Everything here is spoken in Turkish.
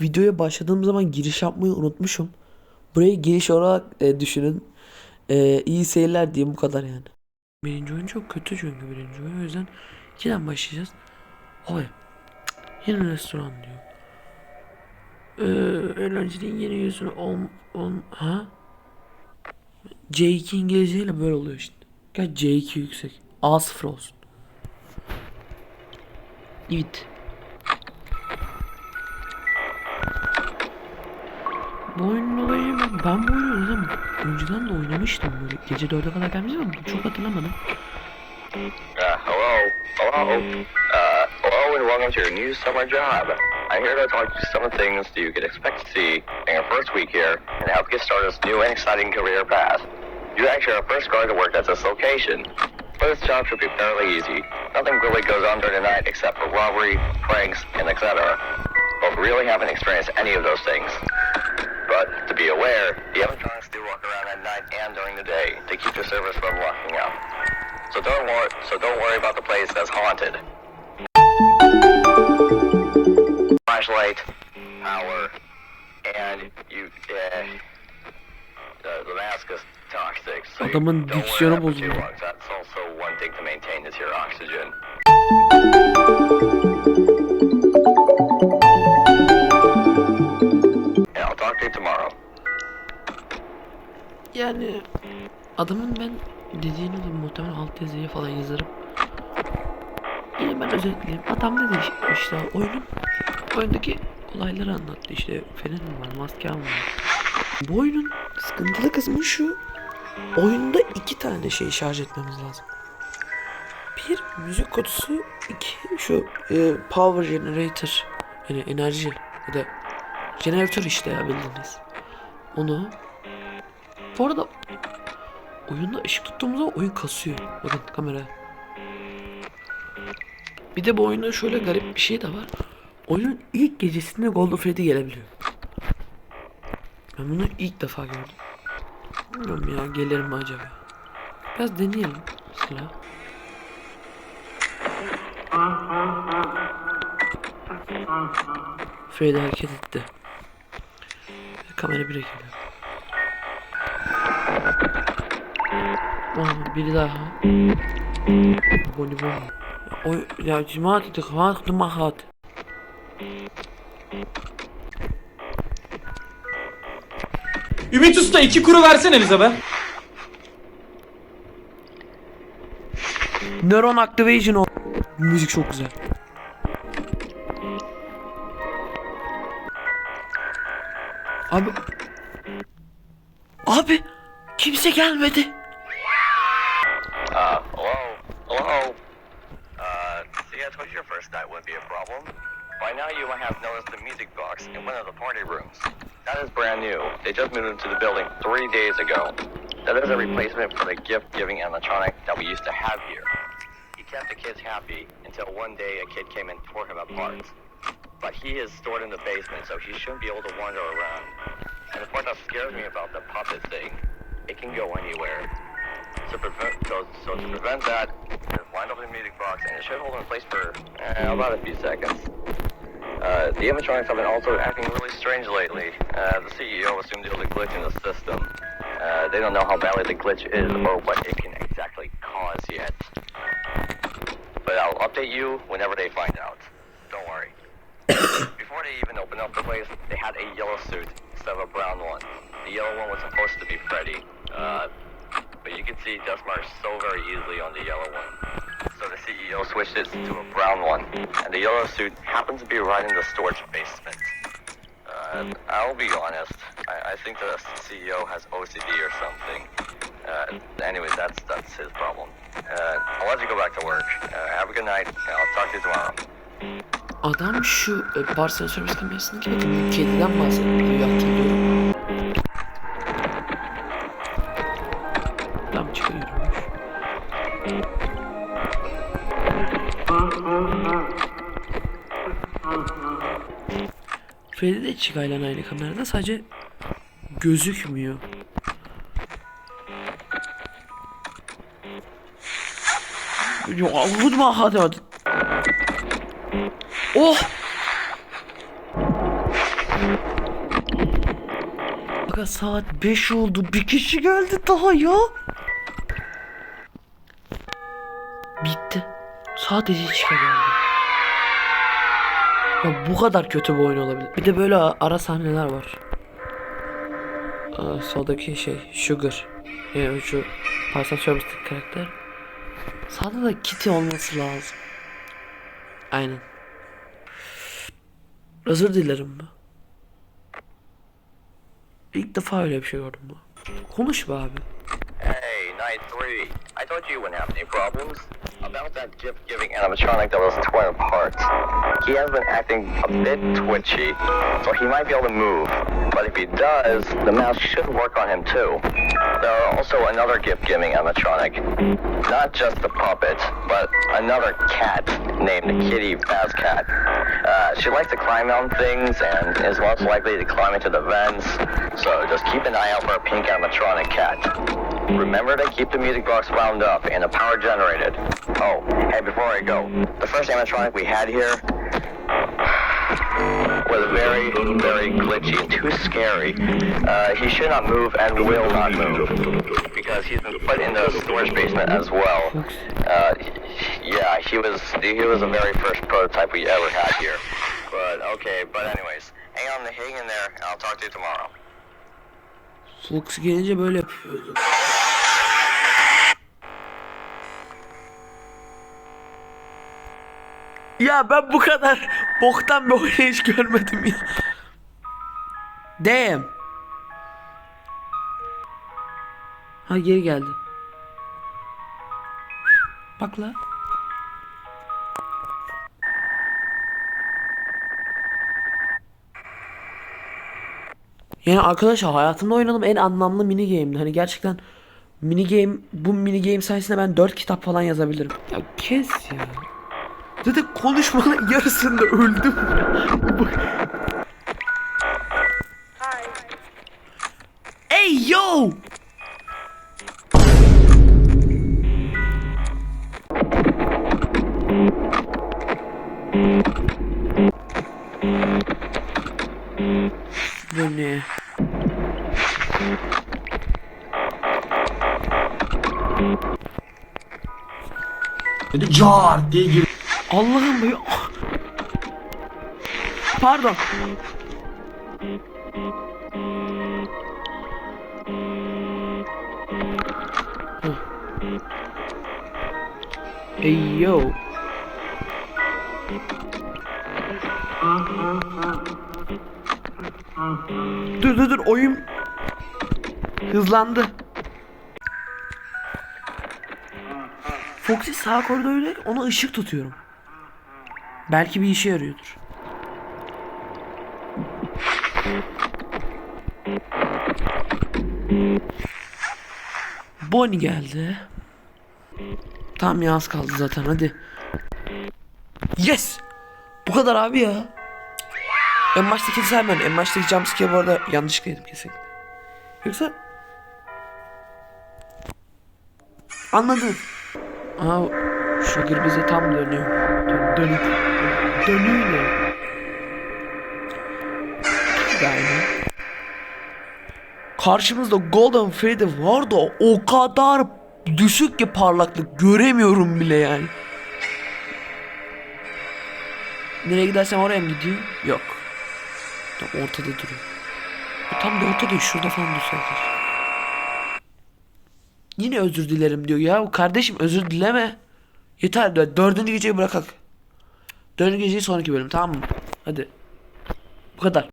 videoya başladığım zaman giriş yapmayı unutmuşum. Burayı giriş olarak e, düşünün. E, iyi seyirler diyeyim bu kadar yani. Birinci oyun çok kötü çünkü birinci oyun. O yüzden ikiden başlayacağız. Oy. Yeni restoran diyor. Ee, öğrencinin yeni yüzünü on, on, ha? C2 İngilizceyle böyle oluyor işte. Gel C2 yüksek. A0 olsun. Evet. Bu ben, bu oyunu zaman önceden de oynamıştım böyle gece 4'e kadar ama çok hatırlamadım. Uh, hello? Hello? Uh, hello and welcome to your new summer job. I'm here to talk to you some of the things that you could expect to see in your first week here and help get started this new and exciting career path. You're actually are first going to work at this location. But this job should be fairly easy. Nothing really goes on during the night except for robbery, pranks, and etc. But we really haven't experienced any of those things. But to be aware, the animatronics do walk around at night and during the day to keep the service from locking up. So don't worry. So don't worry about the place that's haunted. Flashlight, power, and you. Uh, the, the mask is toxic. So Adamın diksiyonu bozuldu. That's also one thing to maintain is your oxygen. Adamın ben dediğini de muhtemelen alt yazıya falan yazarım. Yine ben özetleyeyim. Adam dedi işte oyunun oyundaki olayları anlattı. İşte fenerim var, maskem var. Bu oyunun sıkıntılı kısmı şu. Oyunda iki tane şey şarj etmemiz lazım. Bir müzik kutusu, iki şu e, power generator yani enerji ya da jeneratör işte ya bildiğiniz. Onu bu arada oyunda ışık tuttuğumuz zaman oyun kasıyor. Bakın kamera. Bir de bu oyunda şöyle garip bir şey de var. Oyunun ilk gecesinde Golden Freddy gelebiliyor. Ben bunu ilk defa gördüm. Bilmiyorum ya gelir mi acaba? Biraz deneyelim mesela. Freddy hareket etti. Kamera 1'e geliyor. Aa, biri daha. Boni. Oy ya cemaat tıkmak tımahat. Ümit Usta iki kuru versene bize be. Neuron Activation o. Müzik çok güzel. Abi. Abi. Kimse gelmedi. I told your first night wouldn't be a problem. By now you might have noticed the music box in one of the party rooms. That is brand new. They just moved into the building three days ago. That is a hmm. replacement for the gift-giving animatronic that we used to have here. He kept the kids happy until one day a kid came and tore him apart. Hmm. But he is stored in the basement, so he shouldn't be able to wander around. And the part that scares me about the puppet thing, it can go anywhere. To prevent, so, so to prevent that, wind up the music box, and it should hold in place for eh, about a few seconds. Uh, the animatronics have been also acting really strange lately. Uh, the CEO assumed there was a glitch in the system. Uh, they don't know how badly the glitch is or what it can exactly cause yet. But I'll update you whenever they find out. Don't worry. Before they even opened up the place, they had a yellow suit instead of a brown one. The yellow one was supposed to be Freddy. Uh, but you can see dust marks so very easily on the yellow one. CEO switched it to a brown one, and the yellow suit happens to be right in the storage basement. Uh, I'll be honest, I, I think the CEO has OCD or something. Uh, anyways, that's that's his problem. Uh, I'll let you go back to work. Uh, have a good night, I'll talk to you tomorrow. Adam şu e, Barcelona servis kamerasındaki bakın kediden bahsediyor. Hatırlıyorum. Adam çıkıyormuş. Freddy de çıkayla aynı kamerada sadece gözükmüyor. Ya vurma hadi hadi. Oh! Aga saat 5 oldu. Bir kişi geldi daha ya. Bitti. Sadece geldi. Ya bu kadar kötü bir oyun olabilir. Bir de böyle ara sahneler var. Aa, soldaki şey Sugar. Yani şu Parson Service'deki karakter. Sağda da Kitty olması lazım. Aynen. Özür dilerim? İlk defa öyle bir şey gördüm bu. Konuş be abi. Hey, night three. I you you wouldn't have any problems. About that gift giving animatronic that was torn apart. He has been acting a bit twitchy, so he might be able to move. But if he does, the mouse should work on him too. There are also another gift giving animatronic. Not just the puppet, but another cat named Kitty Bazcat. Uh, she likes to climb on things and is most likely to climb into the vents. So just keep an eye out for a pink animatronic cat. Remember to keep the music box wound up and the power generated. Oh, hey, before I go, the first animatronic we had here was very, very glitchy and too scary. Uh, he should not move and will not move because he's been put in the storage basement as well. Uh, he was he was the very first prototype we ever had here. But okay, but anyways, hang on, hang in there, and I'll talk to you tomorrow. Flux gelince böyle yapıyordu. Ya ben bu kadar boktan bir oynayış görmedim ya. Damn. Ha geri geldi. Bak la. Yani arkadaşlar hayatımda oynadığım en anlamlı mini game'di. Hani gerçekten mini game bu mini game sayesinde ben 4 kitap falan yazabilirim. Ya kes ya. Zaten konuşmanın yarısında öldüm. Bu ne? Dedi car diye gir. Allah'ım bu Pardon. Hey yo. Dur dur dur oyun hızlandı. Foxy sağ koridorda ona ışık tutuyorum. Belki bir işe yarıyordur. Bonnie geldi. Tam ya az kaldı zaten hadi. Yes! Bu kadar abi ya. En baştaki saymıyorum. En baştaki jumpscare bu arada yanlışlıkla yedim kesinlikle. Yoksa... Anladın. Aa, Sugar bize tam dönüyor. Dön, dönük. Dönüyor ne? Yani. Karşımızda Golden Freddy var da o kadar düşük ki parlaklık göremiyorum bile yani. Nereye gidersem oraya mı gidiyor? Yok. Tam ortada duruyor. E, Tam da ortada şurada falan dursa yeter. Yine özür dilerim diyor ya. Kardeşim özür dileme. Yeter dördüncü geceyi bırakak. Dördüncü geceyi sonraki bölüm tamam mı? Hadi. Bu kadar.